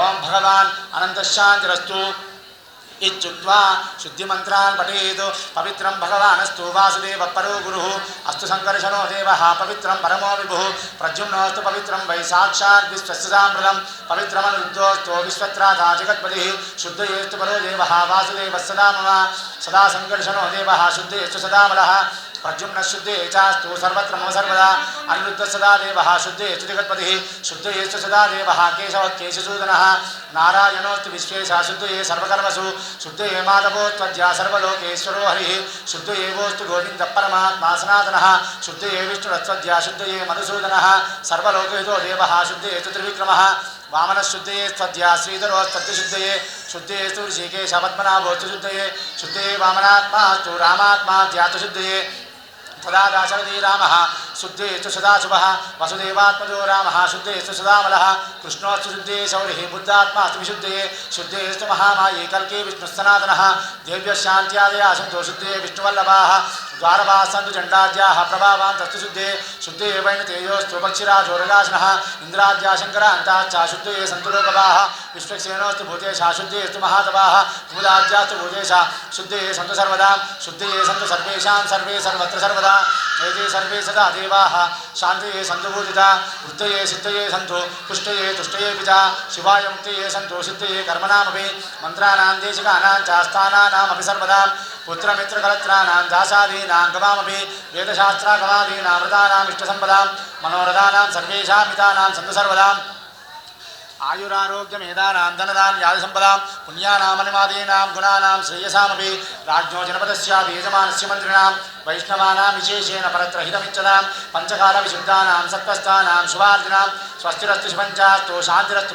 ఓం భగవాన్ అనంతశాంతిరస్తు ఇత్యుక్వా శుద్ధిమంత్రాన్ పఠేత్. పవిత్రం భగవానస్తు. వాసుదేవ పరో గురు. అస్తు సంకర్షణో దేవ పవిత్రం పరమో విభు. ప్రద్యుమ్నోస్తు పవిత్రం వై సాక్షాత్ విశ్వస్సామృతం పవిత్రమనుద్ధోస్తు విశ్వత్రాధా జగత్పతి. శుద్ధయేస్తు పరో దేవ వాసుదేవ సదా మమ సదా సంకర్షణో దేవ శుద్ధయేస్తు సదామల మలః ప్రద్యుమ్న శుద్ధే చాస్తు సర్వత్ర మమ సర్వదా. అనిరుద్ధ సదా దేవ శుద్ధే జగత్పతి శుద్ధయేస్తు సదా దేవ కేశవ కేశసూదన. నారాయణోస్తు విశ్వేశ శుద్ధయే సర్వకర్మసు. శుద్ధయే మాధవోత్వద్య సర్వలోకేశ్వరో హరి. శుద్ధయేవోస్తు గోవింద పరమాత్మా సనాతన. శుద్ధయే విష్ణురత్వద్య శుద్ధయే మధుసూదన. సర్వలోకహితో దేవ శుద్ధయే త్రివిక్రమ వామనశుద్ధయే త్వద్య శ్రీధరోస్త్వద్యశుద్ధయే శుద్ధయేస్తు ఋషికేశ పద్మనాభోస్తు శుద్ధయే. శుద్ధయే వామనాత్మాస్తు రామాత్మా ధ్యాతశుద్ధయే तदा दाशरथी रामः शुद्धेस्तु सदा शुभः वसुदेवात्मजो रामः शुद्धेस्तु सदामलः, कृष्णोऽस्तु शुद्धे, शौरिः बुद्धात्मास्तु विशुद्धे शुद्धेस्तु महामाये कल्के विष्णुस्सनातनः देव्यशान्त्यादया सन्तो शुद्धे विष्णुवल्लभाः द्वारभाः सन्तु चण्डाद्याः, प्रभावान् तस्तु शुद्धे शुद्धे वैनतेयोस्तु पक्षिराजोरगासनः इन्द्राद्या शङ्करान्ताश्च शुद्धे सन्तु విశ్వక్సేనోస్తు భూతేశా శుద్ధేస్తు మహాతపాః స్థూలాజ్యాస్తు భూతేశా శుద్ధే సంతు సర్వదా శుద్ధే సంతు సర్వేషాం సర్వే సర్వత్ర సర్వదా జయతే సర్వే సదా దేవాః శాంతయే సంతు పూజిత వృద్ధయే సిద్ధయే సంతు పుష్టయే తుష్టయే పిత శివాయ ముక్తయే సంతు సిద్ధయే కర్మణామపి మంత్రాణాం దేశికానాం చాస్థానామపి సర్వదా పుత్రమిత్రకలత్రాణాం దాసాదీనాం గమామపి వేదశాస్త్రాగమాదీనామృతానామిష్టసంపదాం మనోరథానాం సర్వేషామితానాం సంతు సర్వదాం ఆయురారోగ్యం ఏదానాం ధనదాం ఆయురారోగ్యమేదానాందనదాం యాదసంపదాం పుణ్యానామనిమాదీనాం గుణానాం శ్రేయసామపి. రాజ్ఞో జనపదస్యాభియజమానస్య మంత్రిణాం. వైష్ణవానాం విశేషేణ పరత్రహితమిచ్చదాం. పంచకాల విశుద్ధానాం సత్వస్థానాం శుభార్దినాం స్వస్తిరస్తు శుభంచాస్తో శాంతిరస్తు